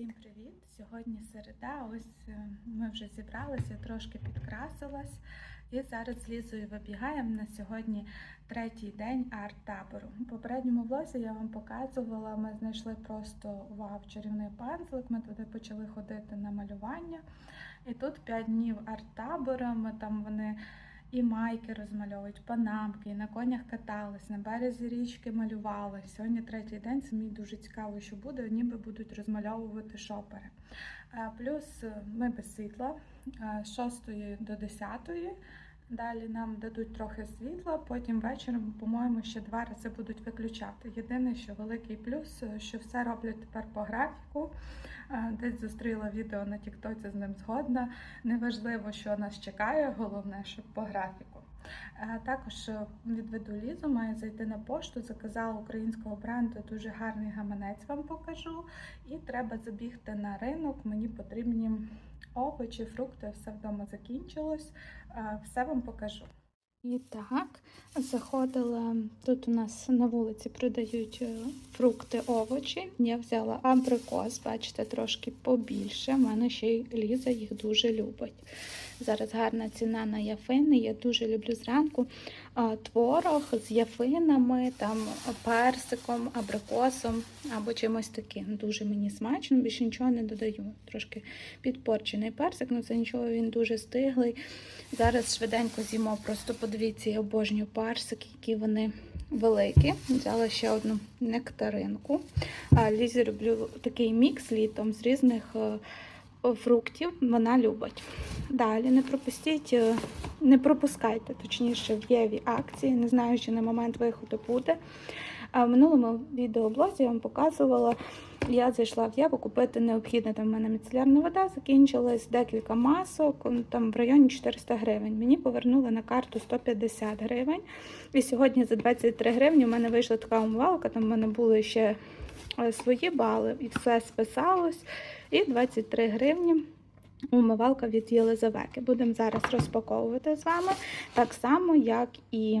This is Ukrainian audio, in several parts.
Всім привіт! Сьогодні середа. Ось е, ми вже зібралися, трошки підкрасилась. І зараз з Лізою вибігаємо на сьогодні третій день арт-табору. У попередньому влозі я вам показувала, ми знайшли просто вау, чарівний пензлик. Ми туди почали ходити на малювання. І тут 5 днів арт-табору. Ми там вони і майки розмальовують, панамки, і на конях катались, на березі річки малювали. Сьогодні третій день, це мені дуже цікаво, що буде, ніби будуть розмальовувати шопери. Е, Плюс е, ми без світла е, з 6 до 10. Далі нам дадуть трохи світла, потім вечором, по-моєму, ще два рази будуть виключати. Єдине, що великий плюс, е, що все роблять тепер по графіку. Е, Десь зустріла відео на Тіктоці з ним згодна. Неважливо, що нас чекає, головне, щоб по графіку. Також е, відведу Лізу, має зайти на пошту, заказала українського бренду дуже гарний гаманець вам покажу. І треба забігти на ринок. Мені потрібні овочі, фрукти, все вдома закінчилось. Е, Все вам покажу. І так, заходила тут у нас на вулиці продають е, фрукти, овочі. Я взяла абрикос, бачите, трошки побільше. У мене ще й Ліза їх дуже любить. Зараз гарна ціна на яфини. Я дуже люблю зранку творог з яфинами, там персиком, абрикосом або чимось таким. Дуже мені смачно, більше нічого не додаю. Трошки підпорчений персик, але це нічого, він дуже стиглий. Зараз швиденько з'їмо, просто подивіться, я обожнюю персики, які вони великі. Взяла ще одну нектаринку. Лізі роблю такий мікс літом з різних е, фруктів. Вона любить. Далі не пропустіть, е, не пропускайте, точніше, в Єві акції. Не знаю, чи на момент виходу буде. А в минулому відеоблозі я вам показувала, я зайшла в Єву купити необхідне. Там в мене міцелярна вода закінчилась, декілька масок, там в районі 400 гривень. Мені повернули на карту 150 гривень. І сьогодні за 23 гривні в мене вийшла така умивалка, там в мене були ще е, свої бали, і все списалось. І 23 гривні. Умивалка від Єлизавети. Будемо зараз розпаковувати з вами. Так само, як і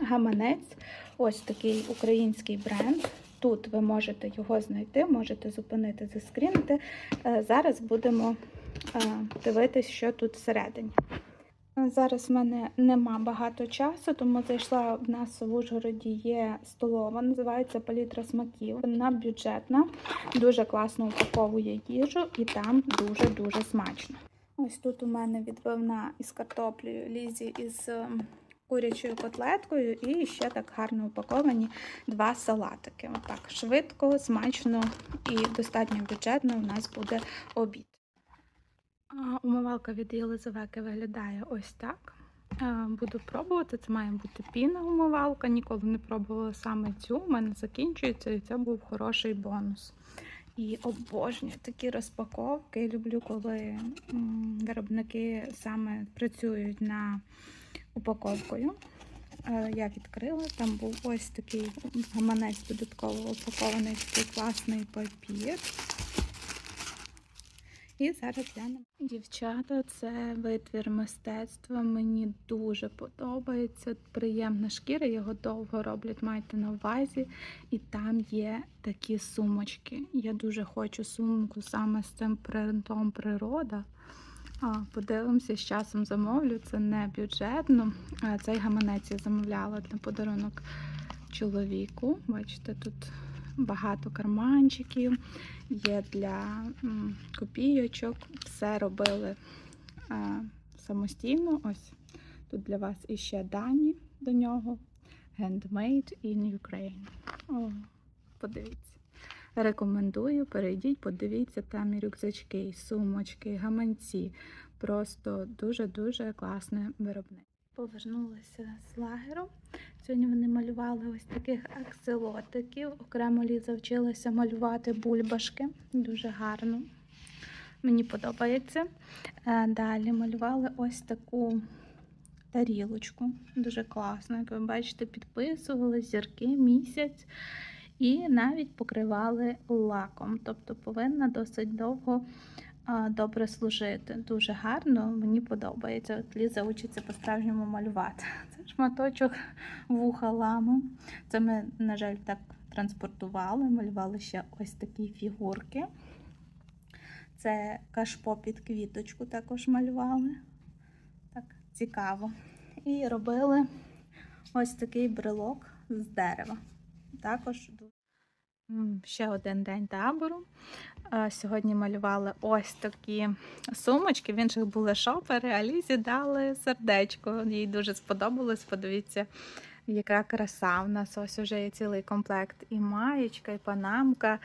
гаманець. Ось такий український бренд. Тут ви можете його знайти, можете зупинити, заскрінити. Е, Зараз будемо дивитися, дивитись, що тут всередині. Зараз в мене нема багато часу, тому зайшла в нас в Ужгороді є столова, називається палітра смаків. Вона бюджетна, дуже класно упаковує їжу і там дуже-дуже смачно. Ось тут у мене відбивна із картоплею, лізі із ем, курячою котлеткою і ще так гарно упаковані два салатики. Отак швидко, смачно і достатньо бюджетно у нас буде обід. Умивалка від Єлизавети виглядає ось так. Буду пробувати. Це має бути піна умивалка. Ніколи не пробувала саме цю. У мене закінчується, і це був хороший бонус. І обожнюю такі розпаковки. Люблю, коли виробники саме працюють на упаковкою. Е, Я відкрила, там був ось такий гаманець додатково упакований такий класний папір. І зараз глянемо. Дівчата, це витвір мистецтва. Мені дуже подобається. Приємна шкіра, його довго роблять, майте на увазі. І там є такі сумочки. Я дуже хочу сумку саме з цим принтом природа. Подивимося, з часом замовлю. Це не бюджетно. Цей гаманець я замовляла для подарунок чоловіку. Бачите, тут багато карманчиків, є для копійочок. Все робили самостійно. Ось тут для вас іще дані до нього. Handmade in Ukraine. О, подивіться. Рекомендую, перейдіть, подивіться, там і рюкзачки, і сумочки, і гаманці. Просто дуже-дуже класне виробництво. Повернулася з лагеру. Сьогодні вони малювали ось таких акселотиків. Окремо Ліза вчилася малювати бульбашки. Дуже гарно. Мені подобається. Е, Далі малювали ось таку тарілочку. Дуже класно. Як ви бачите, підписували зірки місяць і навіть покривали лаком. Тобто повинна досить довго добре служити. Дуже гарно, мені подобається. От Ліза учиться по-справжньому малювати. Це шматочок вуха лами. Це ми, на жаль, так транспортували, малювали ще ось такі фігурки. Це кашпо під квіточку також малювали. Так, цікаво. І робили ось такий брелок з дерева. Також Ще один день табору. Сьогодні малювали ось такі сумочки. В інших були шопери, а Лізі дали сердечко. Їй дуже сподобалось. Подивіться, яка краса. У нас ось уже є цілий комплект. І маєчка, і панамка,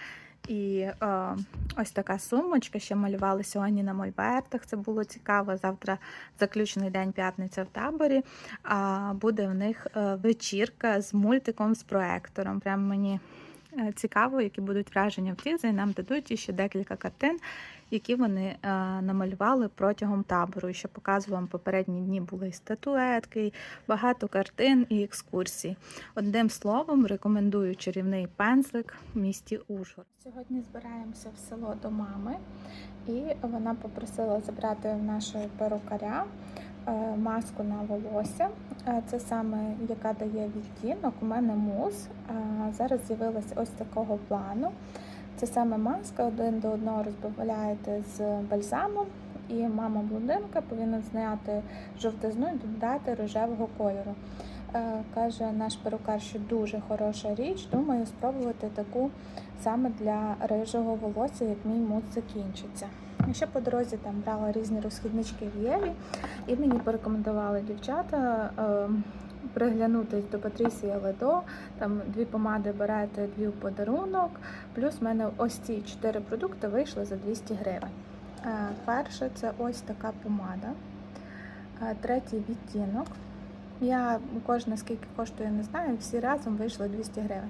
і е, ось така сумочка. Ще малювали сьогодні на мольбертах. Це було цікаво. Завтра заключний день п'ятниця в таборі. А буде в них е, вечірка з мультиком з проектором. Прям мені цікаво, які будуть враження в Лізі. І Нам дадуть ще декілька картин, які вони е, намалювали протягом табору. І ще показую попередні дні були і статуетки, багато картин і екскурсій. Одним словом, рекомендую чарівний пензлик в місті Ужгород. Сьогодні збираємося в село до мами, і вона попросила забрати нашого перукаря е, маску на волосся. Е, Це саме яка дає відтінок. У мене мус. Зараз з'явилася ось такого плану. Це саме маска один до одного розбавляєте з бальзамом, і мама блондинка повинна зняти жовтизну і додати рожевого кольору. Е, Каже наш перукар, що дуже хороша річ. Думаю, спробувати таку саме для рижого волосся, як мій мус закінчиться. І ще по дорозі там брала різні розхіднички в Єві, і мені порекомендували дівчата е, приглянутись до Патрісія Ледо. Там дві помади берете, дві в подарунок. Плюс в мене ось ці чотири продукти вийшли за 200 гривень. Е, Перше це ось така помада. Е, Третій відтінок. Я кожна скільки коштує, не знаю. Всі разом вийшло 200 гривень.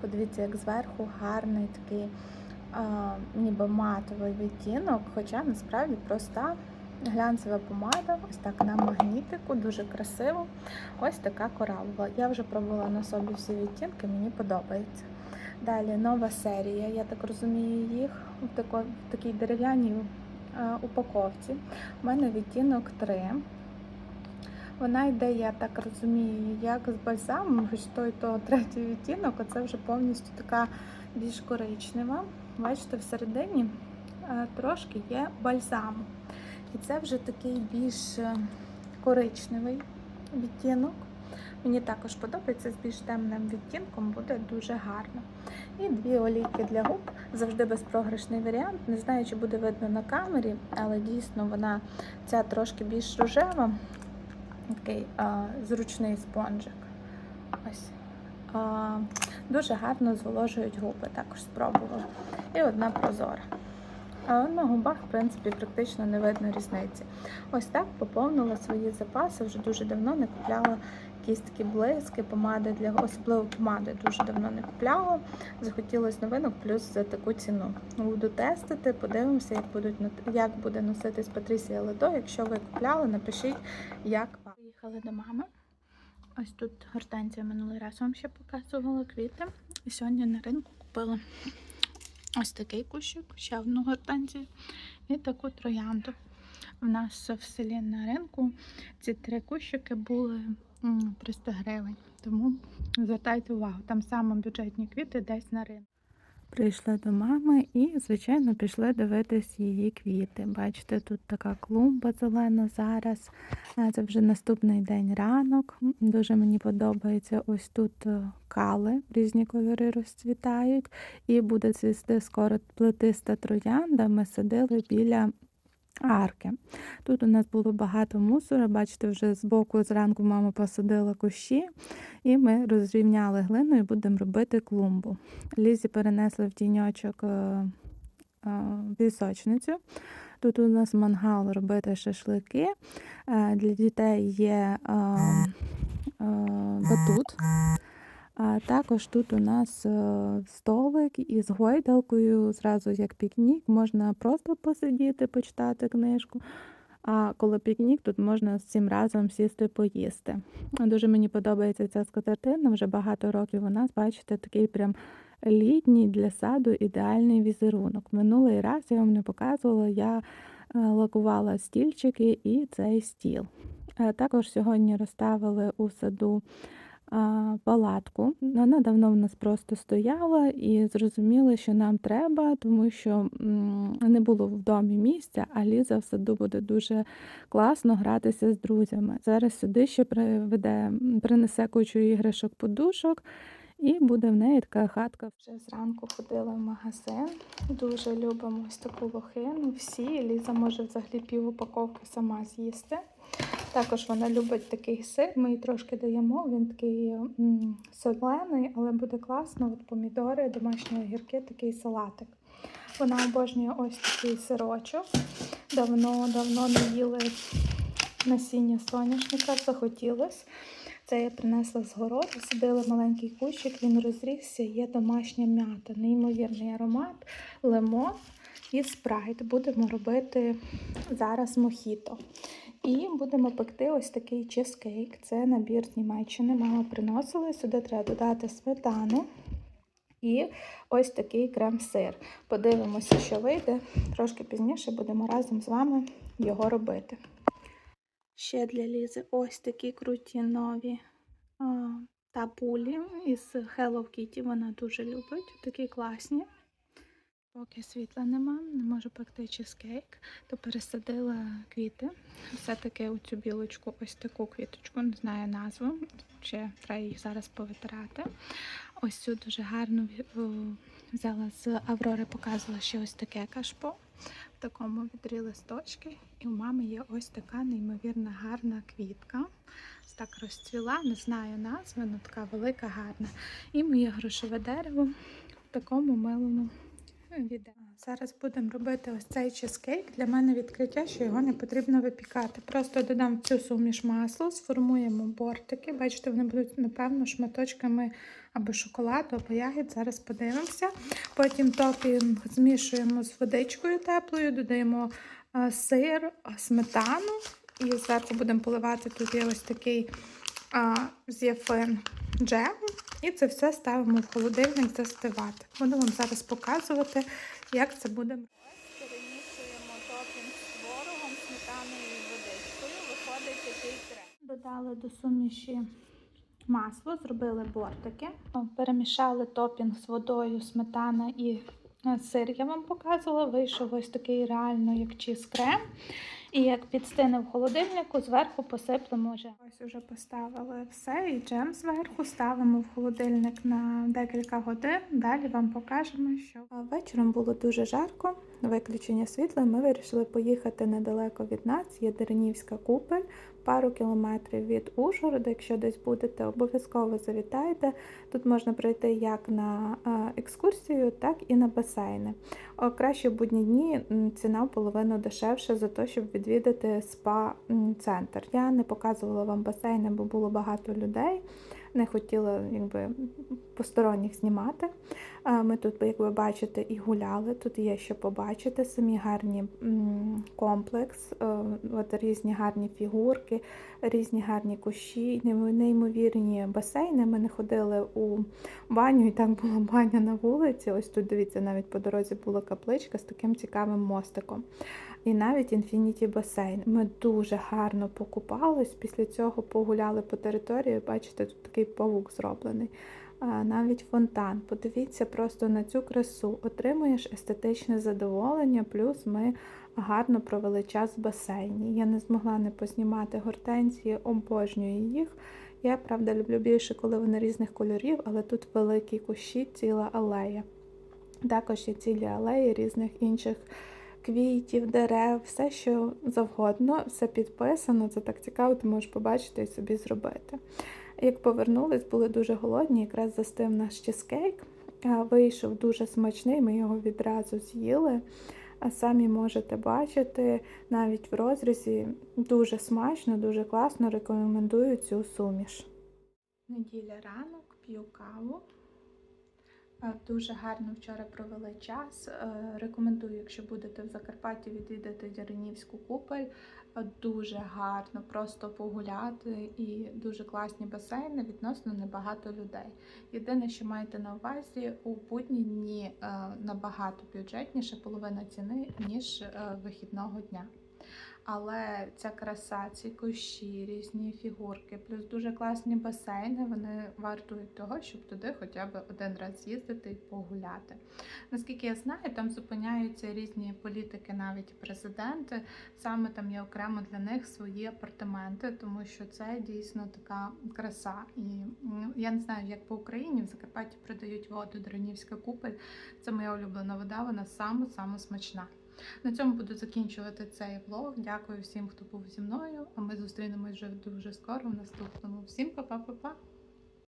Подивіться, як зверху гарний такий ніби матовий відтінок, хоча насправді проста глянцева помада, ось так на магнітику, дуже красиво. Ось така коралова. Я вже пробувала на собі всі відтінки, мені подобається. Далі нова серія, я так розумію, їх в, тако, в такій дерев'яній е, упаковці. У мене відтінок 3. Вона йде, я так розумію, як з бальзамом, хоч той то третій відтінок, а це вже повністю така більш коричнева. Бачите, всередині е, трошки є бальзаму. І це вже такий більш е, коричневий відтінок. Мені також подобається з більш темним відтінком, буде дуже гарно. І дві олійки для губ, завжди безпрограшний варіант. Не знаю, чи буде видно на камері, але дійсно вона ця трошки більш рожева. Такий а, зручний спонжик. Ось. А, дуже гарно зволожують губи, також спробувала. І одна прозора. А на губах, в принципі, практично не видно різниці. Ось так поповнила свої запаси. Вже дуже давно не купляла якісь такі блиски, помади для особливо помади дуже давно не купляла. Захотілося новинок, плюс за таку ціну. Буду тестити, подивимося, як будуть як буде носитись Патрісія Ледо. Якщо ви купляли, напишіть, як вам. Приїхали до мами. Ось тут гортензія минулий раз вам ще показувала квіти. І сьогодні на ринку купила ось такий кущик, ще одну гортензію і таку троянду. У нас в селі на ринку ці три кущики були 300 гривень. Тому звертайте увагу, там саме бюджетні квіти десь на ринку. Прийшли до мами і, звичайно, пішли дивитись її квіти. Бачите, тут така клумба зелена зараз. Це вже наступний день ранок. Дуже мені подобається. Ось тут е, кали, різні кольори розцвітають. І буде цвісти скоро плетиста троянда. Ми сидили біля арки. Тут у нас було багато мусора. Бачите, вже збоку зранку мама посадила кущі, і ми розрівняли глину і будемо робити клумбу. Лізі перенесли в тіньочок е, е, пісочницю. Тут у нас мангал робити шашлики. Е, Для дітей є батут. А також тут у нас е, столик із гойдалкою, зразу як пікнік, можна просто посидіти, почитати книжку. А коли пікнік, тут можна всім разом сісти поїсти. Дуже мені подобається ця скатертина, вже багато років у нас, бачите, такий прям літній для саду ідеальний візерунок. Минулий раз я вам не показувала, я е, лакувала стільчики і цей стіл. Е, Також сьогодні розставили у саду палатку. Вона давно в нас просто стояла і зрозуміли, що нам треба, тому що не було в домі місця, а Ліза в саду буде дуже класно гратися з друзями. Зараз сюди ще приведе, принесе кучу іграшок, подушок. І буде в неї така хатка. Вже зранку ходила в магазин. Дуже любимо ось таку лохину. Всі. Ліза може взагалі пів упаковки сама з'їсти. Також вона любить такий сир. Ми їй трошки даємо. Він такий м, солений, але буде класно. От помідори, домашні огірки, такий салатик. Вона обожнює ось такий сирочок. Давно, давно не їли насіння соняшника, захотілось. Це я принесла з городу, садила маленький кущик, він розрісся, є домашня м'ята, неймовірний аромат, лимон і спрайт. Будемо робити зараз мохіто. І будемо пекти ось такий чизкейк. Це набір з Німеччини. Мама приносила. Сюди треба додати сметану і ось такий крем-сир. Подивимося, що вийде. Трошки пізніше будемо разом з вами його робити. Ще для Лізи ось такі круті нові а, тапулі із Hello Kitty. Вона дуже любить. Такі класні. Поки світла нема, не можу пекти чизкейк, то пересадила квіти. Все-таки у цю білочку, ось таку квіточку, не знаю назву, чи треба їх зараз повитирати. Ось цю дуже гарну взяла з Аврори, показувала ще ось таке кашпо. В такому відрі листочки. І у мами є ось така неймовірно гарна квітка. Так розцвіла, не знаю назви, але така велика, гарна. І моє грошове дерево в такому милому Зараз будемо робити ось цей чизкейк. Для мене відкриття, що його не потрібно випікати. Просто додам цю суміш масло, сформуємо бортики. Бачите, вони будуть, напевно, шматочками або шоколаду, або ягід. Зараз подивимося. Потім топінг змішуємо з водичкою теплою, додаємо сир, сметану. І зверху будемо поливати. Тут є ось такий а, з'яфин джем. І це все ставимо в холодильник застивати. Буду вам зараз показувати, як це буде. Перемішуємо топінг з творогом, сметаною і водичкою. Виходить такий крем. Додали до суміші масло, зробили бортики. Перемішали топінг з водою, сметана і сир. Я вам показувала. Вийшов ось такий реально як чіз крем. І як підстине в холодильнику, зверху посиплемо вже. Ось уже поставили все, і джем зверху ставимо в холодильник на декілька годин. Далі вам покажемо, що вечором було дуже жарко. Виключення світла. Ми вирішили поїхати недалеко від нас. Є Деренівська купель, пару кілометрів від Ужгорода. Якщо десь будете, обов'язково завітайте. Тут можна прийти як на е, екскурсію, так і на басейни. Краще будні дні ціна в половину дешевша за те, щоб відвідати спа-центр. Я не показувала вам басейни, бо було багато людей. Не хотіла якби, посторонніх знімати. Ми тут, як ви бачите, і гуляли. Тут є що побачити. Самі гарні комплекс, е, от різні гарні фігурки, різні гарні кущі, неймовірні басейни. Ми не ходили у баню, і так була баня на вулиці. Ось тут, дивіться, навіть по дорозі була капличка з таким цікавим мостиком. І навіть інфініті басейн. Ми дуже гарно покупались. Після цього погуляли по території. Бачите, тут такий павук зроблений. Навіть фонтан. Подивіться просто на цю красу. Отримуєш естетичне задоволення, плюс ми гарно провели час в басейні. Я не змогла не познімати гортензії, обожнюю їх. Я, правда, люблю більше, коли вони різних кольорів, але тут великі кущі, ціла алея. Також є цілі алеї різних інших квітів, дерев, все, що завгодно, все підписано. Це так цікаво, ти можеш побачити і собі зробити. Як повернулись, були дуже голодні, якраз застив наш чизкейк. Вийшов дуже смачний, ми його відразу з'їли. А самі можете бачити, навіть в розрізі дуже смачно, дуже класно рекомендую цю суміш. Неділя ранок, п'ю каву. Е, Дуже гарно вчора провели час. Е, Рекомендую, якщо будете в Закарпатті, відвідати Дяринівську купель. Е, Дуже гарно, просто погуляти і дуже класні басейни, відносно небагато людей. Єдине, що маєте на увазі, у будні дні набагато бюджетніше, половина ціни, ніж вихідного дня. Але ця краса, ці кущі, різні фігурки, плюс дуже класні басейни, вони вартують того, щоб туди хоча б один раз з'їздити і погуляти. Наскільки я знаю, там зупиняються різні політики, навіть президенти. Саме там є окремо для них свої апартаменти, тому що це дійсно така краса. І я не знаю, як по Україні в Закарпатті продають воду Дранівська купель. Це моя улюблена вода, вона саме саме смачна. На цьому буду закінчувати цей влог. Дякую всім, хто був зі мною. А ми зустрінемось вже дуже скоро в наступному. Всім па-па-па-па!